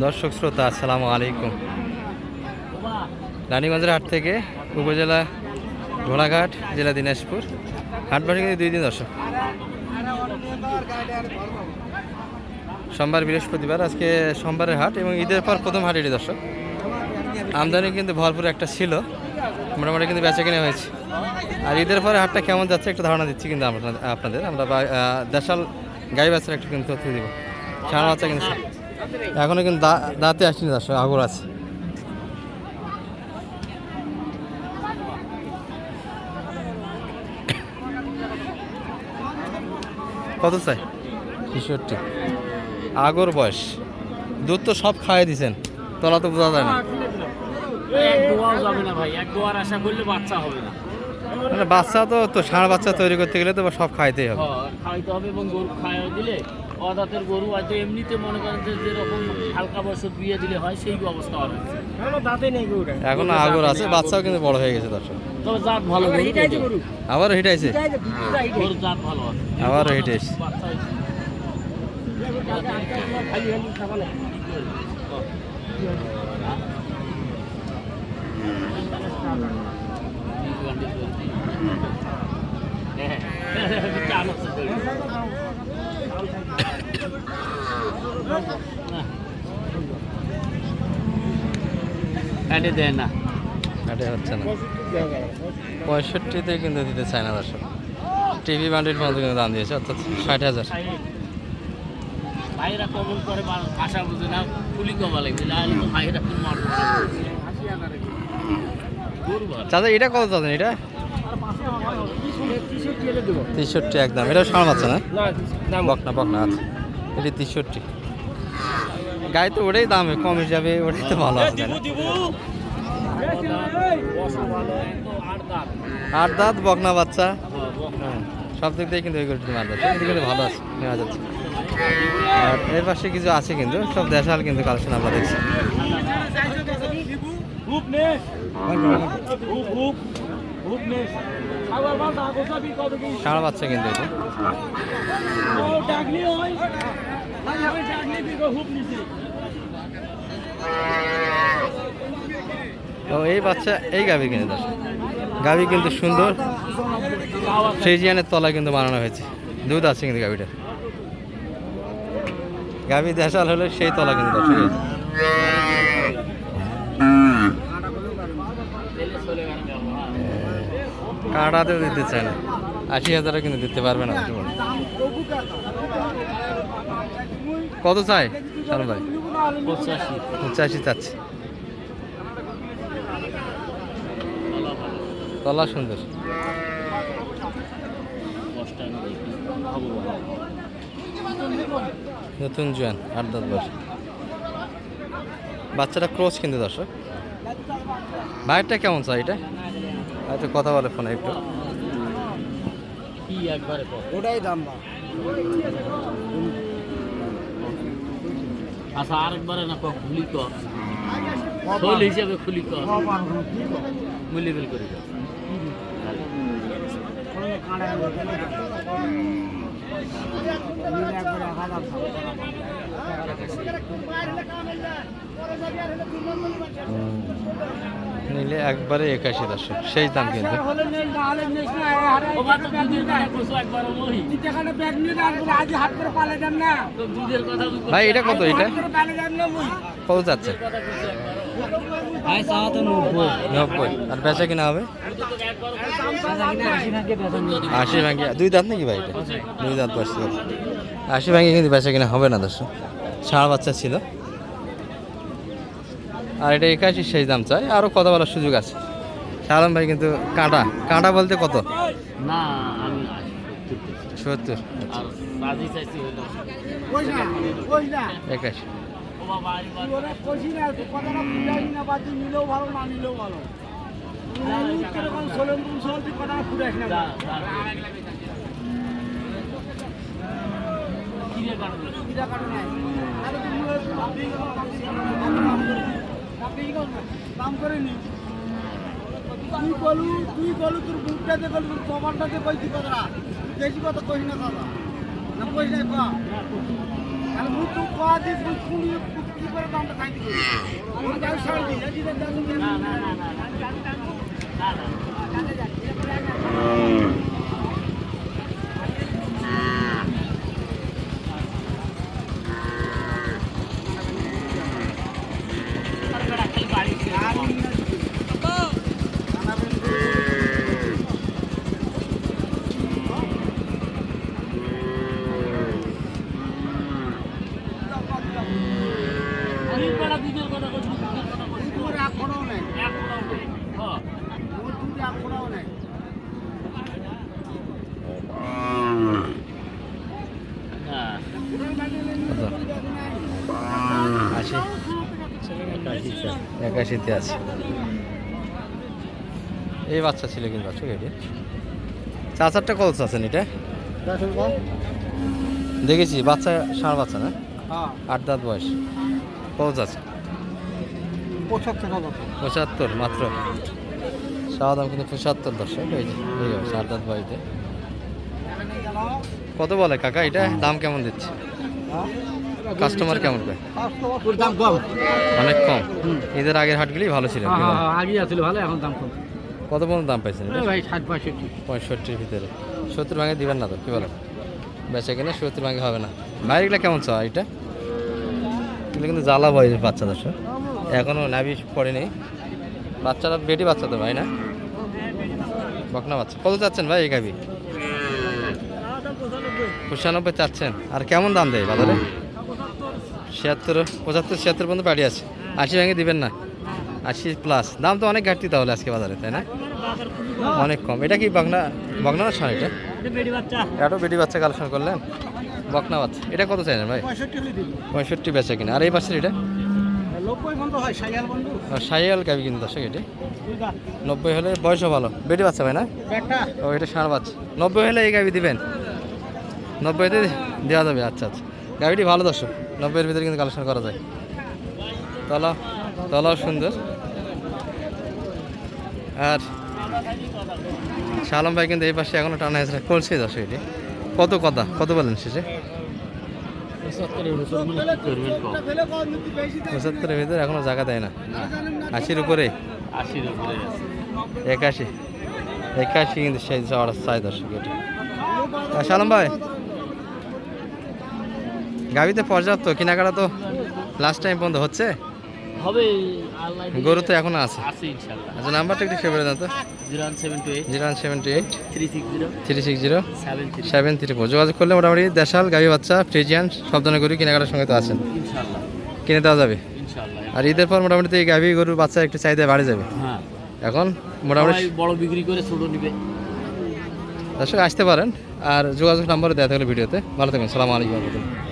দর্শক শ্রোতা, আসসালামু আলাইকুম। রানীগঞ্জের হাট থেকে উপজেলা ঘোড়াঘাট, জেলা দিনাজপুর। হাট কিন্তু দুই দিন দর্শক। সোমবার বৃহস্পতিবার, আজকে সোমবারের হাট এবং ঈদের পর প্রথম হাট এটি দর্শক। আমদানি কিন্তু ভরপুর একটা ছিল, মোটামুটি কিন্তু বেচা কিনে হয়েছে। আর ঈদের পরে হাটটা কেমন যাচ্ছে একটা ধারণা দিচ্ছি কিন্তু আপনাদের। আমরা দেশাল গাই বাচ্চার একটু কিন্তু তথ্য দিব। সারা বাচ্চা কিন্তু এখনও কিন্তু দাঁতে আসেনি দর্শক আগর আছে। কত চাই? তেষট্টি আগর বয়স। দুধ তো সব খাইয়ে দিছেন তলা তো বোঝা যায় না। এক দোয়াও যাবে না ভাই এক দোয়ার আশা করলে বাচ্চা মানে বাচ্চা তো তো ষাঁড় বাচ্চা তৈরি করতে গেলে তো সব খাইতেই হবে। হ্যাঁ, খাওয়াইতে হবে এবং গরু খাওয়া দিলে অদাতের গরু হয়তো এমনিতে মনে করেন যে যেরকম হালকা বছর বিয়ে দিলে হয় সেই অবস্থা হবে দাঁতে নেই গরুটা। এখন আগর আছে বাচ্চাও কিন্তু বড় হয়ে গেছে তার তবে জাত ভালো গরু আবারও হিটাইছে গরু জাত ভালো আছে। আবারও হিটাইছে বাচ্চা হয়েছে। খালি খালি খাবা না হ্যাঁ, চাল আছে তো। কাটে দেয় না। হাটে হচ্ছে না। পঁয়ষট্টিতে কিন্তু দিতে চায় না দর্শক। টিভি বান্ডিল পর্যন্ত কিন্তু দাম দিয়েছে অর্থাৎ ষাট হাজার। ভাইরা কবল করে ভাষা বুঝে না ফুলি কবা লাগবে ভাইরা ফুল মারবে গরু ভালো চাচা এটা কত চাচ্ছেন এটা? তেষট্টি একদম। এটা ষাঁড় বাচ্চা না? বকনা বকনা আছে এটি তেষট্টি। গায়ে তো ওটাই দাম কম হিসাবে ওটাই তো ভালো? আট দাঁত বকনা বাচ্চা। হ্যাঁ সব দিক দিয়ে কিন্তু মার যাচ্ছে কিন্তু ভালো আছে নেওয়া যাচ্ছে। আর এর পাশে কিছু আছে কিন্তু সব দেশাল কিন্তু কালেকশন আমরা দেখছি। ষাঁড় বাচ্চা কিন্তু এটা তো এই বাচ্চা এই গাভি কিনে দশ গাভি কিন্তু সুন্দর। ফ্রিজিয়ানের তলায় কিন্তু বানানো হয়েছে। দুধ আছে কিন্তু গাভিটা। গাভি দেশাল হলে সেই তলা কিন্তু দশ কাটাতেও দিতে চায় না। আশি হাজারও কিন্তু দিতে পারবে না। কত চাই চলো ভাই। পঁচাশি। চাচ্ছে। তলা সুন্দর। নতুন জোয়ান আট দশ বছর। বাচ্চাটা ক্রস কিন্তু দর্শক। বাইরটা কেমন চাই এটা? হয়তো কথা বলে ফোনে একটু। কি একবারে কম ওটাই দাম বা আচ্ছা আরেকবারে না কক খুলি ক শোল হিসাবে খুলি কর মূল্যবেল করে নিলে একবারে একাশি দর্শক সেই দাম কিন্তু। ওবা তো দুধের কথা কইছো একবার ওই তো দুধের কথা তুই ভাই এটা কত এটা? কত যাচ্ছে? নব্বই। নব্বই। আর বেচা কিনা হবে? আশি ভাঙি দুই দাঁত নাকি ভাই এটা? দুই দাঁত বসছে আশি ভাঙি কিন্তু বেচা কিনা হবে না দর্শক। ষাঁড় বাচ্চা ছিল। আর এটা একাশি সেই দাম চাই। আরও কথা বলার সুযোগ আছে। শালম ভাই কিন্তু কাঁটা। কাঁটা বলতে কত? না আমি সত্তর আর রাজি চাইছি হইল একাশি ওবা বাড়ি বাড়ি যা যা কিরে কাটলো দাম করে নি। তুই বলু তুই বলু তোর বুকটাতে বলু তোর কমানটাতে কইছি কথা বেশি কথা কই না কথা না কই না কয়া। না না না না না না না আর বেড়া খালি বাড়ি ছেড়ে ওই বেড়া দুধের কথা কইছি, দুধের কথা কইছি। ওর এখনও নেই এক কোটাও নেই। হ্যাঁ। ওর দুধ এখনও নেই হ্যাঁ। কত আশি একাশিতে আছে। এই বাচ্চা ছিল কিন্তু বাচ্চা এটি চাচারটা কত আছেন এটা? দেখেছি বাচ্চা ষাঁড় বাচ্চা না? হ্যাঁ। আট দাঁত বয়স। কত আছে পঁচাত্তর মাত্র। সাদা দাম কিন্তু পঁচাত্তর দর্শক এই যে এই আট দাঁত বয়সে। কত বলে কাকা এটা? দাম কেমন দিচ্ছে? কাস্টমার কেমন ওর দাম কম। অনেক কম? ঈদের আগের হাটগুলি ভালো ছিল আগে আছিল ভালো এখন দাম কম। কত পর্যন্ত দাম পাইছেন? ভাই ষাট পঁয়ষট্টি। পঁয়ষট্টির ভিতরে। সত্তর ভাঙে দিবেন না তো কি বলেন? বেচা কিনে সত্তর ভাঙে হবে না। বাইরেগুলো কেমন চা এটা? এগুলো কিন্তু জ্বালা বয়সের বাচ্চা দশ এখনও নাভি পড়েনি। বাচ্চারা বেটি বাচ্চা তো ভাই না? বকনা বাচ্চা। কত চাচ্ছেন ভাই এই গাবি পঁচানব্বই চাচ্ছেন। আর কেমন দাম দেয় বাজারে? ছিয়াত্তর, পঁচাত্তর, ছিয়াত্তর পর্যন্ত বাড়ি আছে। আশি ভেঙে দিবেন না। আশি প্লাস দাম তো অনেক ঘাটতি তাহলে আজকে বাজারে, তাই না? অনেক কম। এটা কি বাগনা বাগনা না এটা? এটাও বেটি বাচ্চা কালেকশন করলেন? বকনা বাচ্চা। এটা কত চাইলেন ভাই? পঁয়ষট্টি বেচা কিনা। আর এই পাশের এটা? সাইয়াল গাবি কিন্তু দর্শক এটি। নব্বই হলে বয়সও ভালো। বেটি বাচ্চা ভাই না? ও, এটা ষাঁড় বাচ্চা। নব্বই হলে এই গাবি দিবেন। নব্বইতে দেওয়া যাবে। আচ্ছা আচ্ছা। গাবিটি ভালো দর্শক, নব্বইয়ের ভিতরে কিন্তু কালেকশন করা যায়। তলা, তলাও সুন্দর। আর শালম ভাই কিন্তু এই পাশে এখনও টানা আছে। করছে দর্শক এটি। কত কথা? কত বলেন শেষে? পঁচাত্তরের ভিতরে এখনও জায়গা দেয় না। আশির উপরে? একাশি। একাশি কিন্তু সেই চড়া চাই দর্শক এটি। শালম ভাই গাবিতে পর্যাপ্ত কেনাকাটা তো লাস্ট টাইম পর্যন্ত হচ্ছে? হবে গরু তো এখনও আছে। আচ্ছা নাম্বারটা একটু সেভ করে দেন তো। Zero one seven two eight. Three six zero. Three six zero. Seven three. Four. যোগাযোগ করলে মোটামুটি দেশাল গাভি বাচ্চা ফ্রিজিয়ান সব ধরনের গরু কেনাকাটার সঙ্গে তো আছেন। কিনে দেওয়া যাবে। আর ঈদের পর মোটামুটি এই গাভি গরুর বাচ্চা একটু চাহিদা বাড়ে যাবে। হ্যাঁ। এখন মোটামুটি বড় বিক্রি করে ছোট নিবে। দর্শক আসতে পারেন। আর যোগাযোগ নাম্বারে দেওয়া থাকলে ভিডিওতে। ভালো থাকবেন। সালাম আলাইকুম। রহমতুল্লাহ